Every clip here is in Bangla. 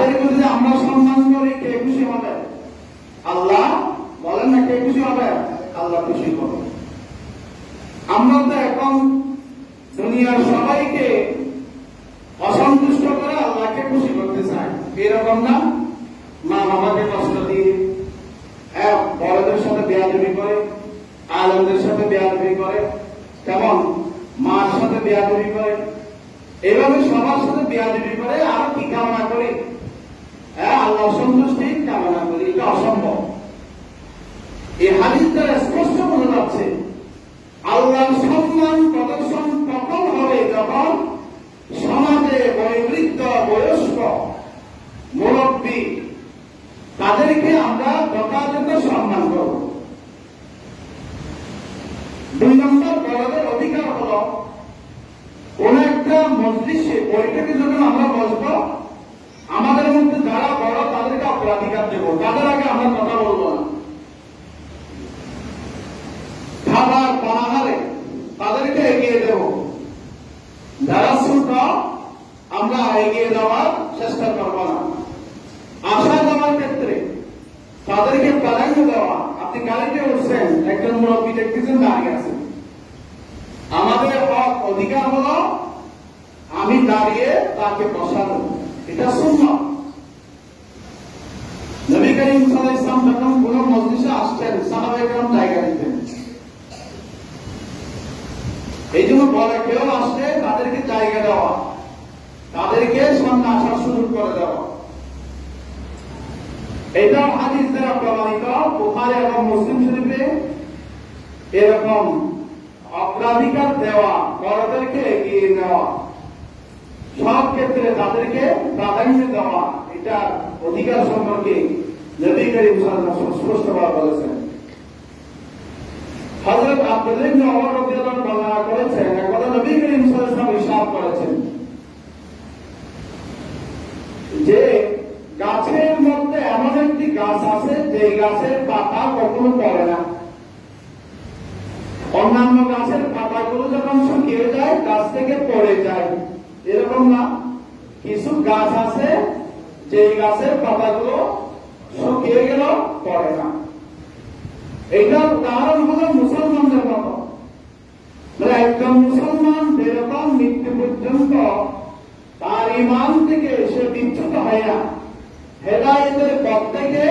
তাদেরকে যদি আমরা সম্মান করি কে খুশি হবে? আল্লাহ বলেন না কে খুশি হবে? আল্লাহ খুশি হবে। আমরা তো এখন দুনিয়ার সবাইকে অসন্তুষ্ট করে আল্লাহকে খুশি করতে চাই। এরকম না? মা বাবাকে কষ্ট দিয়ে হ্যাঁ বড়দের সাথে বেয়াদবি করে, আলমদের সাথে বেয়াদবি করে, কেমন? মার সাথে বেয়াদবি করে। এভাবে সবার সাথে বেয়াদবি করে, আর কি কামনা করে? হ্যাঁ আল্লাহ সন্তুষ্টি কামনা করি এটা অসম্ভব। এই হাদিস দ্বারা স্পষ্ট বোঝা যাচ্ছে আল্লাহর সম্মান প্রদর্শন তখন হবে যখন সমাজে বয়োবৃদ্ধ বয়স্ক মুরব্বী তাদেরকে আমরা যথাযথ সম্মান করব দুই নম্বর বড়দের অধিকার হল কোন একটা মজলিসে বৈঠকে যখন আমরা বসবো আমাদের মধ্যে যারা বড় তাদেরকে অগ্রাধিকার দেব তাদের আগে আমরা কথা বলব না খাবার পানাহারে তাদেরকে এগিয়ে দেব যারা ছোট আমরা এগিয়ে যাওয়ার চেষ্টা করব না। আসা যাওয়ার ক্ষেত্রে তাদেরকে প্রাধান্য দেওয়া, আপনি গাড়িতে উঠছেন একজন মুরব্বী দেখতেছেন দাঁড়িয়ে আছেন আমাদের হক অধিকার হলো আমি দাঁড়িয়ে তাকে বসানো এটা শূন্য নবী করিম সাল্লাল্লাহু আলাইহি ওয়াসাল্লাম যখন কোন আসছেন জায়গা দিতেন। এই জন্য বলে, কেউ আসলে তাদেরকে জায়গা দেওয়া। তাদেরকে সামনে আসার সুযোগ করে দেওয়া। এটা হাদিস দ্বারা প্রমাণিত, বুখারী এবং মুসলিম শরীফে এরকম অগ্রাধিকার দেওয়া বড়দেরকে এগিয়ে নেওয়া, সব ক্ষেত্রে তাদেরকে প্রাধান্য দেওয়া এটা অধিকার সম্পর্কে নবী স্পষ্টভাবে বলেছেন। ইবনে ওমর বর্ণনা করেছেন একদা নবী করিম আলাইহি ওয়াসাল্লাম করেছেন যে গাছের মধ্যে এমন একটি গাছ আছে, যে গাছের পাতা কখনো পড়ে না। অন্যান্য গাছের পাতাগুলো যখন শুকিয়ে যায়, গাছ থেকে পড়ে যায়। এরকম না। কিছু গাছ আছে যে গাছের পাতাগুলো শুকিয়ে গেল পড়ে না। এটার উদাহরণ হলো মুসলমানদের মতো। মানে একজন মুসলমান যেরকম মৃত্যু পর্যন্ত তার ইমান থেকে সে বিচ্যুত হয় না। হেদায়তের পথ থেকে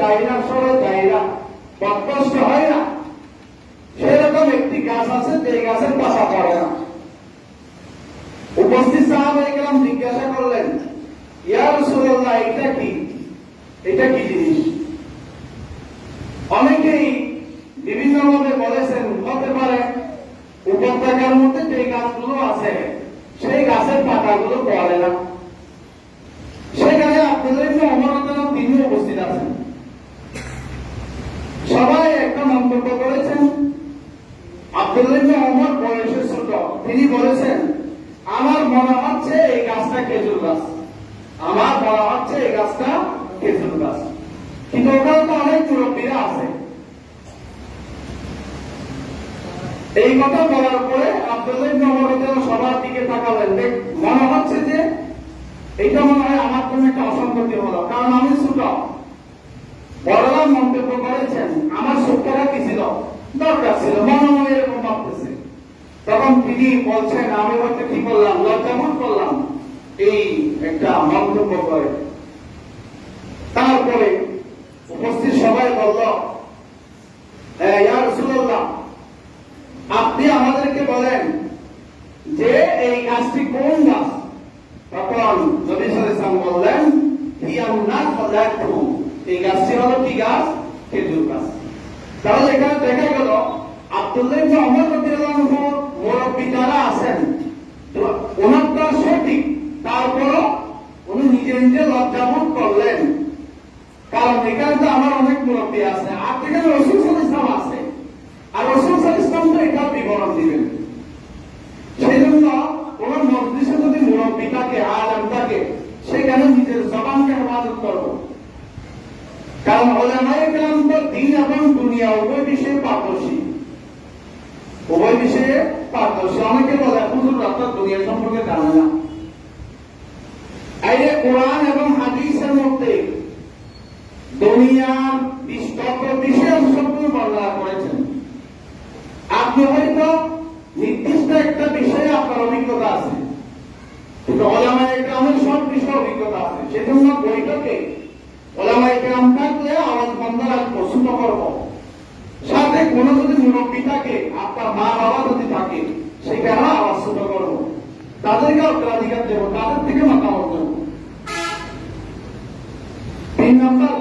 যায় না সরে না পথভ্রষ্ট হয় না। সেরকম একটি গাছ আছে যে গাছের পাতা পড়ে না। উপস্থিত সাহাবা একরাম জিজ্ঞাসা করলেন, ইয়া রাসূলুল্লাহ এটা কি? এটা কি জিনিস অনেকেই বিভিন্ন ভাবে বলেছেন হতে পারে উপত্যকার মধ্যে যে গাছগুলো আছে সেই গাছের পাতাগুলো পড়ে না সেখানে আপনাদের অমরতন তিনি উপস্থিত আছেন সবাই একটা মন্তব্য করেছেন আব্দুল্লাহ অমর বয়সে ছোট তিনি বলেছেন আমার মনে হচ্ছে এই গাছটা খেজুর গাছ আমার মনে হচ্ছে এই গাছটা খেজুর গাছ কিন্তু ওখানে তো অনেক মুরব্বীরা আছে এই কথা বলার পরে আব্দুল্লাহ সবার দিকে তাকালেন। মনে হচ্ছে যে এইটা মনে হয় আমার জন্য একটা অসঙ্গতি হলো। কারণ আমি ছোট। বড়রা মন্তব্য করেছেন আমার সত্যটা কি ছিল? দরকার ছিল। মনে মনে এরকম ভাবতেছে। তখন তিনি বলছেন আমি হয়তো কি করলাম? লজ্জাবোধ করলাম। এই একটা মন্তব্য করে। তারপরে উপস্থিত সবাই বলল "হ্যাঁ, ইয়া রাসূলুল্লাহ আপনি আমাদেরকে বলেন যে এই গাছটি কোন গাছ? তখন নবী সাল্লাল্লাহু বললেন এই গাছটি হলো কি গাছ? খেজুর গাছ। তাহলে এখানে দেখা গেল, আব্দুল্লাহ রাদিয়াল্লাহু মুরব্বী যারা আছেন সঠিক, তারপরও উনি নিজে নিজে লজ্জাবোধ করলেন। কারণ এখানে তো আমার অনেক মুরব্বী আছে, আর এখানে রসুল ইসলাম আছে। আর রসুল সাল্লাল্লাহু ইসলাম তো এটা বিবরণ দিবেন কোন মজলিসে যদি নিজের জবানকে হেফাজত কারণ তো দিন এবং দুনিয়া উভয় বিষয়ে পারদর্শী। উভয় বিষয়ে পারদর্শী। অনেকে বলে, হুজুর দুনিয়া সম্পর্কে জানে না। এই কোরআন এবং হাদিস মধ্যে দুনিয়ার বিস্তর বিশেষ শব্দ বর্ণনা করেছেন। আপনি হয়তো নির্দিষ্ট একটা বিষয়ে আপনার অভিজ্ঞতা আছে। কিন্তু সব বিষয়ে অভিজ্ঞতা আছে। সেজন্য বৈঠকে রাখব ছোট করব। সাথে কোনো যদি মুরব্বী থাকে, আপনার মা বাবা যদি থাকে সেখানে আওয়াজ ছোট করব। তাদেরকে অগ্রাধিকার দেবো, তাদের থেকে মতামত দেবো তিন নম্বর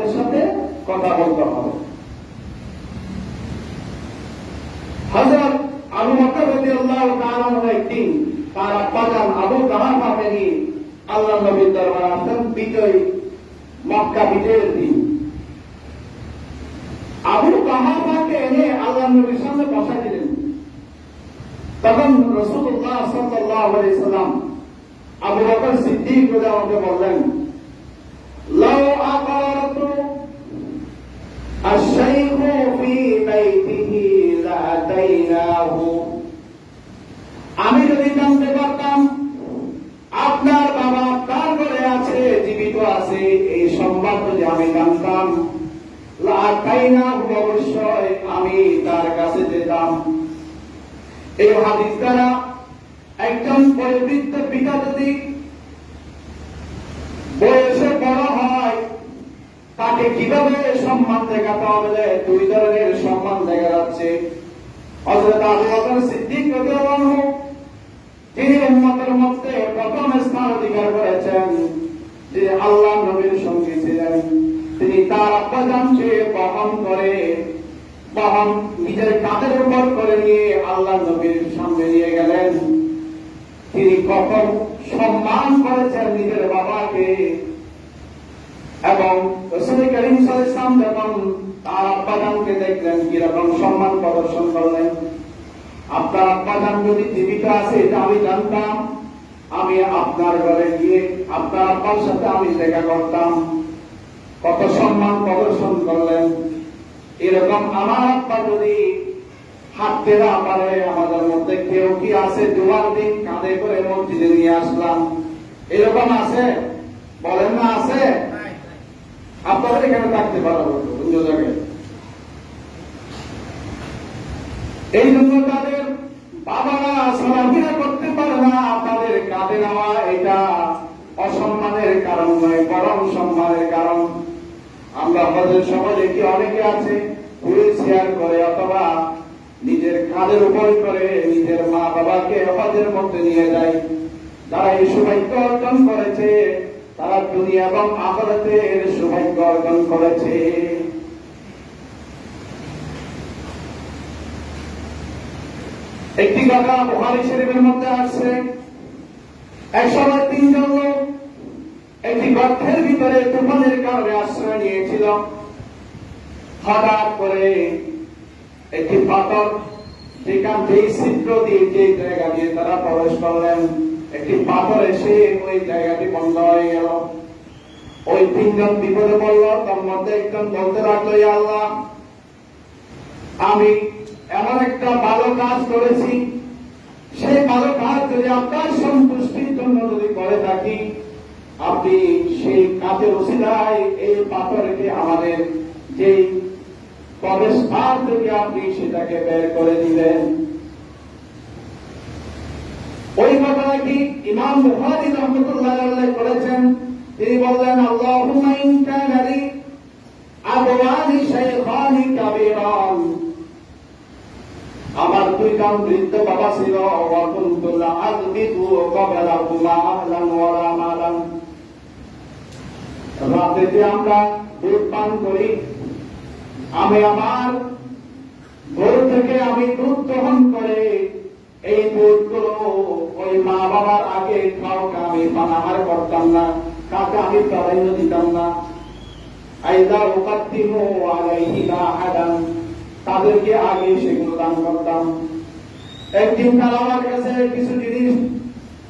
তাদের সাথে কথা বলতে হবে। হজরত আবু বকর রাদিয়াল্লাহু তাআলা একদিন তার আব্বাজান আবু তাহাফাকে নিয়ে আল্লাহ নবীর দরবারে আসেন বিজয় মক্কা বিজয়ের দিন। আবু তাহাফাকে এনে আল্লাহ নবীর সামনে বসা দিলেন। তখন রসুল্লাহ সাল্লাম আবু বকর সিদ্দিক বললেন الشيخ في بيته لأتيناه আমি যদি জানতে পারতাম আপনার বাবা আপনার ঘরে আছে জীবিত আছে এই সংবাদ যদি আমি জানতাম লাতাইনা অবশ্যই আমি তার কাছে যেতাম এই হাদিস দ্বারা একজন পরিবৃত্ত পিতা যদি বয়সে বড় হয় তাকে কীভাবে সম্মান দেখাতে হবে দুই ধরনের সম্মান দেখা যাচ্ছে? তার নিজের করে নিয়ে আল্লাহ নবীর গেলেন। তিনি কখন সম্মান করেছেন নিজের বাবাকে এবং রসুল করিম সাল্লাম যখন তার আব্বাজানকে দেখলেন কীরকম সম্মান প্রদর্শন করলেন? আপনার আব্বাজান যদি জীবিত আছে, এটা আমি জানতাম। আমি আপনার ঘরে গিয়ে আপনার আব্বার সাথে আমি দেখা করতাম। কত সম্মান প্রদর্শন করলেন। এরকম আমার আব্বা যদি হাঁটতে না পারে, আমাদের মধ্যে কেউ কি আছে? জোয়ার দিন কাঁধে করে মসজিদে নিয়ে আসলাম। এরকম আছে? বলেন না, আছে? আপনাদের এখানে থাকতে পারা হতো অন্য জায়গায়। এই জন্য তাদের বাবারা চলাফেরা করতে পারে না তাদের কাঁধে নেওয়া এটা অসম্মানের কারণ নয়, বরং সম্মানের কারণ। আমরা আমাদের সমাজে কি অনেকে আছে হুইল শেয়ার করে অথবা নিজের কাঁধের উপর করে নিজের মা বাবাকে হজের মধ্যে নিয়ে যায়। যারা এই সৌভাগ্য অর্জন করেছে তারা দুনিয়া এবং আখরাতের সৌভাগ্য অর্জন করেছে। একটি কথা বুহারি শরীফের মধ্যে আসছে এক সময় তিনজন লোক একটি গর্তের ভিতরে তুফানের কারণে আশ্রয় নিয়েছিল। হঠাৎ করে একটি পাথর যেখান যেই ছিদ্র দিয়ে যে জায়গা দিয়ে তারা প্রবেশ করলেন। একটি পাথর এসে ওই জায়গাটি বন্ধ হয়ে গেল। ওই তিনজন বিপদে পড়ল, তার মধ্যে একজন বলতে লাগল আল্লাহ, আমি এমন একটা ভালো কাজ করেছি। সেই ভালো কাজ যদি আপনার সন্তুষ্টির জন্য যদি করে থাকি, আপনি সেই কাজের ওসিলায় এই পাথরকে আমাদের যে প্রবেশ দ্বার থেকে আপনি সেটাকে বের করে দিলেন ওই ইমাম বুখারী রহমতুল্লাহ আলাইহি করেছেন তিনি বললেন, আল্লাহুম্মা ইন কানা লি আবওয়ানি শাইখানি কাবীরান। আমার দুই কাম বৃদ্ধ বাবা ছিল ওয়াকুন্তুল্লাহ আযবিতু ক্বাবলা হুমা আহলান ওয়া মালান। রাতে আমরা দুধ পান করি। আমি আমার গরু থেকে আমি দুধ গ্রহণ করে। এই দুধগুলো ওই মা বাবার আগে কাউকে আমি পানাহার করতাম না কাউকে আমি প্রাধান্য দিতাম না। আইদা তাদেরকে আগে সেগুলো দান করতাম। একদিন তারা আমার কাছে কিছু জিনিস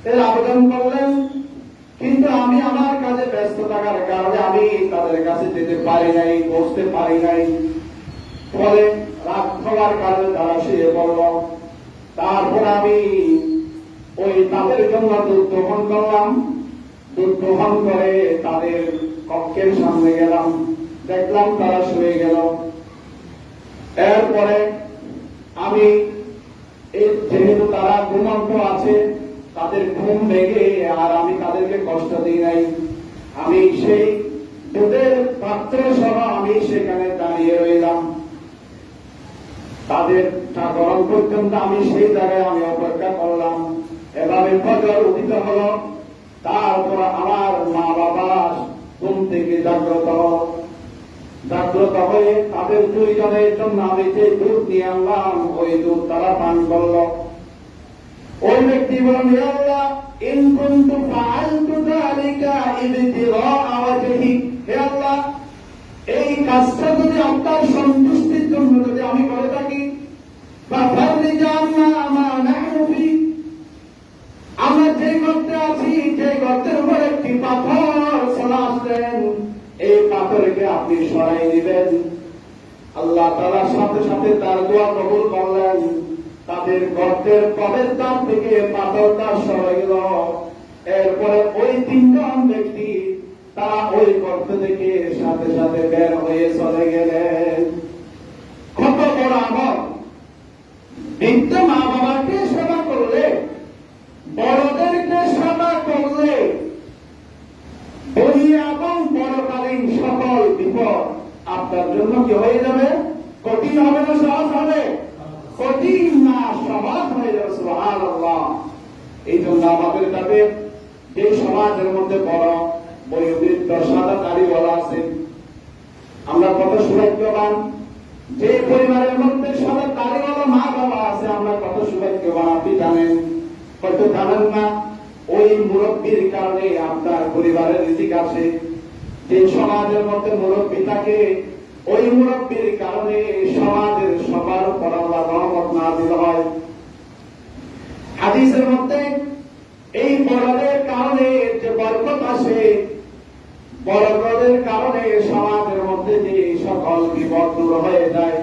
এর আবেদন করলেন, কিন্তু আমি আমার কাজে ব্যস্ত থাকার কারণে আমি তাদের কাছে যেতে পারি নাই, বসতে পারি নাই। ফলে রাত হওয়ার কারণে তারা শুয়ে পড়ল। তারপর আমি ওই তাদের জন্য দুধ গ্রহণ করলাম। দুধ গ্রহণ করে তাদের কক্ষের সামনে গেলাম। দেখলাম তারা শুয়ে গেল। এরপরে আমি যেহেতু তারা ঘুমন্ত আছে, তাদের ঘুম ভেঙে আর আমি তাদেরকে কষ্ট দিই নাই। আমি সেই দুধের পাত্র সহ আমি সেখানে দাঁড়িয়ে রইলাম। তাদের তা গরম পর্যন্ত আমি সেই জায়গায় আমি অপেক্ষা করলাম। এভাবে ফজর উদিত হলো। তারপর আমার মা বাবা ঘুম থেকে জাগ্রত। জাগ্রত হয়ে তাদের দুইজনের জন্য আমি যে দুধ নিয়ে আনলাম, ওই দুধ তারা পান করল। ওই ব্যক্তি বলেন হে আল্লাহ এই কাজটা যদি আপনার সন্তুষ্টির জন্য যদি আমি করে থাকি বা ফাররিজান্না মা নাহনু ফি আমরা যে গর্তে আছি, যে গর্তের উপর একটি পাথর চলে আসলেন। এই পাথরকে আপনি সরাই দিবেন। আল্লাহ তাআলা সাথে সাথে তার দোয়া কবুল করলেন। তাদের গর্তের প্রবেশ দ্বার থেকে পাথরটা সরে গেল এরপরে ওই তিনজন ব্যক্তি তারা ওই গর্ত থেকে সাথে সাথে বের হয়ে চলে গেলেন। কত বড় আমল। বৃদ্ধ মা বাবাকে সেবা করলে বড়দেরকে সেবা করলে দুনিয়া এবং পরকালীন সকল বিপদ আপনার জন্য কি হয়ে যাবে? কঠিন হবে না, সহজ হবে? কঠিন না, সহজ হয়ে যাবে সুহান এই জন্য আমাদের তাদের যে সমাজের মধ্যে বড় বয়োবৃদ্ধ সাদা কারিওয়ালা আছে, আমরা কত সৌভাগ্যবান। যে পরিবারের মধ্যে সাদা কারিওয়ালা মা বাবা আছে, আমরা কত সৌভাগ্যবান, আপনি জানেন? হয়তো জানেন না? ওই মুরব্বীর কারণে আপনার পরিবারের রিজিক আছে যে সমাজের মধ্যে মুরব্বী থাকে ওই মুরব্বীর কারণে এই সমাজের সবার উপর আল্লাহ রহমত নাজিল হয়। হাদিসের মধ্যে এই বড়দের কারণে যে বরকত আসে, বড়দের কারণে সমাজের মধ্যে যে সকল বিপদ দূর হয়ে যায়,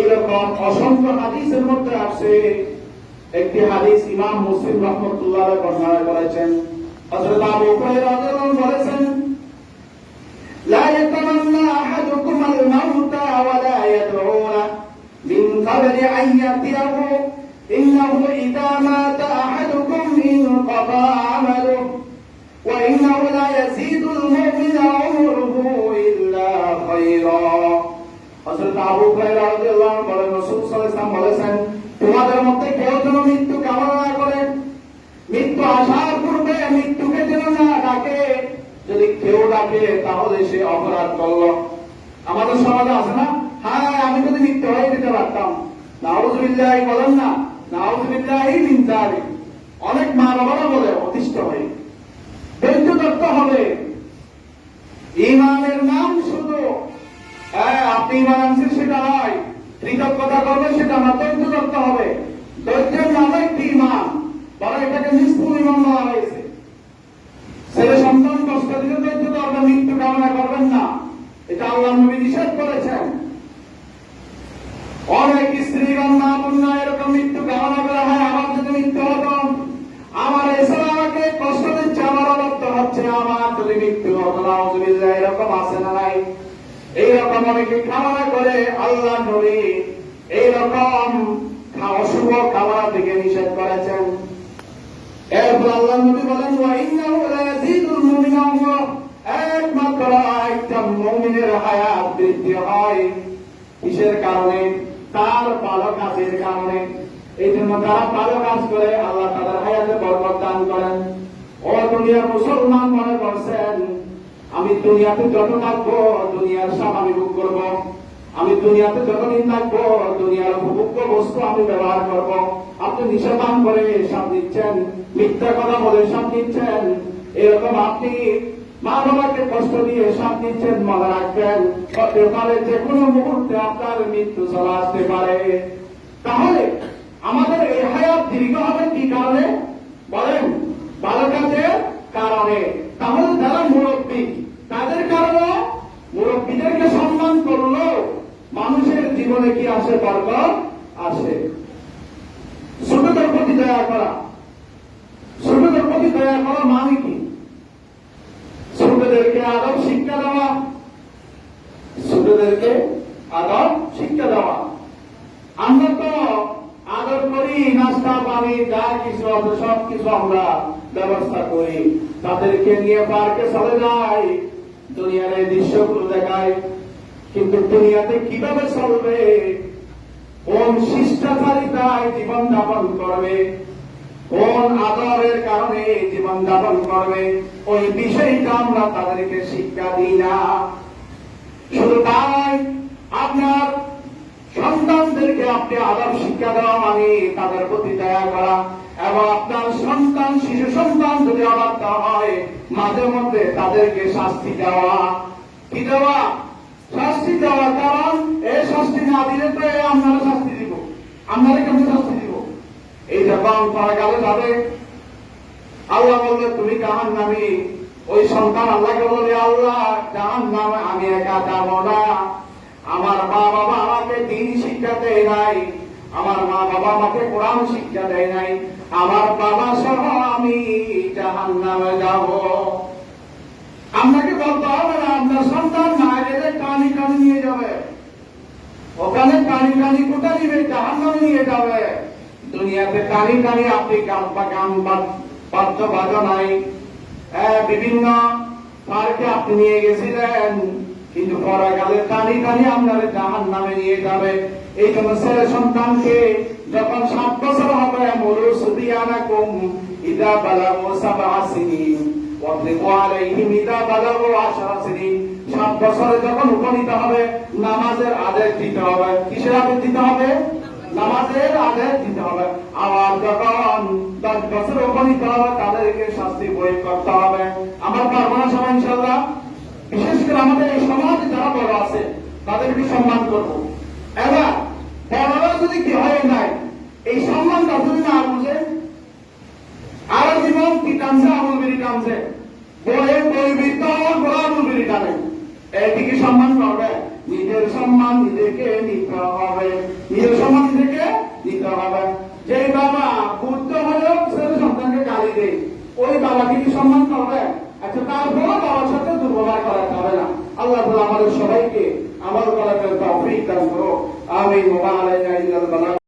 এরকম অসংখ্য হাদিসের মধ্যে আসে। একটি হাদিস ইমাম মুসলিম রহমতুল্লাহ বর্ণনা করেছেন হযরত আবু হুরায়রা বলেছেন, লা أحدكم الموت ولا يدعونه من قبل أن يأتيه إنه إذا مات أحدكم انقطع عمله وإنه لا يزيد المؤمن عمره إلا خيرا হযরত আবু হুরায়রা রাদিয়াল্লাহু আনহু বলেন রাসূল সাল্লাল্লাহু আলাইহি ওয়াসাল্লাম বলেছেন তোমাদের মধ্যে কেউ যেন মৃত্যু কামনা না করে মৃত্যু আসার পূর্বে মৃত্যুকে যেন না ডাকে যদি কেউ ডাকে তাহলে সে অপরাধ করল আমাদের সমাজে আছে না? হ্যাঁ আমি যদি মৃত্যু হয়ে দিতে পারতাম। নাউজুবিল্লাহ বলেন না নাউজুবিল্লাহ মিন অনেক মা বাবারা বলে অতিষ্ঠ হয়ে। ধৈর্য ধরতে হবে। ইমানের নাম শুধু। হ্যাঁ, আপনি ইমান আনছেন সেটা নয়। কৃতজ্ঞতা করবেন সেটা না ধৈর্য ধরতে হবে। ধৈর্যের নাম একটি ইমান বরং এটাকে নিষ্ঠুর ইমান বলা হয়েছে ছেলে সন্তান কষ্ট দিলে ধৈর্য ধরবেন মৃত্যু কামনা করবেন না এটা আল্লাহ নবী নিষেধ করেছেন অনেক স্ত্রীগণ না মুন্না এরকম মৃত্যু কামনা করা হয় আমার যদি মৃত্যু হতো আমার এসে আমাকে কষ্ট দিচ্ছে আমার অবস্থ হচ্ছে আমার যদি মৃত্যু হতো না অজুবিল্লাহ এরকম আছে না নাই এইরকম অনেকে কামনা করে আল্লাহ নবী এইরকম অশুভ কামনা থেকে নিষেধ করেছেন এরপর আল্লাহ নবী বলেন ওয়া ইন্নাহু লাযাীদুল মুমিনা উমরা একমাত্র একটা মুমিনের হায়াত বৃদ্ধি হয়। কিসের কারণে? তার ভালো কাজের কারণে। এই জন্য তারা ভালো কাজ করে, আল্লাহ তাদের হায়াতে বরকত দান করেন। ও দুনিয়ার মুসলমান মনে করছেন, আমি দুনিয়াতে যত থাকব, দুনিয়ার সব আমি ভোগ করব। আমি দুনিয়াতে যতদিন থাকব, দুনিয়ার উপভোগ্য বস্তু আমি ব্যবহার করব। আপনি নিষেধান করে সব দিচ্ছেন, মিথ্যা কথা বলে সব দিচ্ছেন। এরকম আপনি মা বাবাকে কষ্ট দিয়ে সব দিচ্ছেন মনে রাখবেন। হতে পারে যে কোনো মুহূর্তে আপনার মৃত্যু চলে আসতে পারে। তাহলে আমাদের এই হায়াত দীর্ঘ হবে কি কারণে? বলেন ভালো কাজের কারণে। তাহলে যারা মুরব্বী, তাদের কারণে মুরব্বীদেরকে সম্মান করল, মানুষের জীবনে কি আসে বরকত? আসে। ছোটদের প্রতি দয়া করা। ছোটদের প্রতি দয়া করা মানে কি ছোটদেরকে আদব শিক্ষা দেওয়া। ছোটদেরকে আদব শিক্ষা দেওয়া। আমরা তো আদর করি, নাস্তা, পানি, যা কিছু আছে সব কিছু আমরা ব্যবস্থা করি। তাদেরকে নিয়ে পার্কে চলে যাই, দুনিয়ার এই দৃশ্যগুলো দেখায় কিন্তু দুনিয়াতে কীভাবে চলবে? কোন শিষ্টাচারিতায় জীবন যাপন করবে? কোন আদরের কারণে জীবন যাপন করবে, ওই বিষয়টা আমরা তাদেরকে শিক্ষা দিই না। শুধু তাই, আপনার সন্তানদেরকে আপনি আদব শিক্ষা দেওয়া মানে তাদের প্রতি দয়া করা এবং আপনার সন্তান, শিশু সন্তান যদি অবাধ্য হয়, মাঝে মধ্যে তাদেরকে শাস্তি দেওয়া। কি দেওয়া? শাস্তি দেওয়া কারণ, এই শাস্তি না দিলে তো আপনারা শাস্তি দিব। আপনারা কেমন শাস্তি দিব এই যখন তারা গেলে যাবে। আল্লাহ বলবে তুমি জাহান নামি ওই সন্তান আল্লাহকে বলবে আল্লাহ জাহান নামে আমি একা যাব না। আমার মা বাবা আমাকে দিন শিক্ষা দেয় নাই। আমার মা বাবা আমাকে কোরআন শিক্ষা দেয় নাই। আমার বাবা সহ আমি জাহান নামে যাব। আপনাকে বলতে হবে না, আপনার সন্তান মায়ের কানি কানি নিয়ে যাবে। ওখানে কানি কানি কোথা নিবে জাহান নামে নিয়ে যাবে। দুনিয়াতে কানি কানি আপনি গান বা গান বাদ্য বাজা নাই হ্যাঁ, বিভিন্ন পার্কে আপনি নিয়ে গেছিলেন। কিন্তু পরাকালে টানি টানি আপনার জাহান নামে নিয়ে যাবে। এই জন্য ছেলে সন্তানকে যখন সাত বছর হবে মরু সুদিয়ানা কুম ইদা বালাগো সাবা সিনিন ওয়াদরিবু আলাইহিম ইদা বালাগো আশারা সিনিন সাত বছরে যখন উপনীত হবে নামাজের আদেশ দিতে হবে। কিসের আদেশ দিতে হবে? নামাজের আদেশ দিতে হবে। আবার যখন দশ বছর উপনীত হবে তাদেরকে শাস্তি প্রয়োগ করতে হবে। আমার পারব সবাই ইনশাল্লাহ বিশেষ করে আমাদের এই সমাজে যারা বড় আছে, তাদেরকে সম্মান করব। এবার, বড়রা যদি কি হয় নাই এই সম্মানটা যদি না বুঝে, আরও জীবন কি টানছে আমল বিড়ি টানছে? বইয়ে বই বৃত্ত আমল বিড়ি টানে। এদিকে সম্মান করবে? নিজের সম্মান নিজেকে নিতে হবে। নিজের সম্মান নিজেকে নিতে হবে যে বাবা বুদ্ধ হলেও ছেলে সন্তানকে গালি দেয় ওই বাবাকে কি সম্মান করবে সাথে দুর্ব্যবহার করাতে হবে না। আল্লাহ আমাদের সবাইকে আমার করা করো ইল্লাল বালাগ।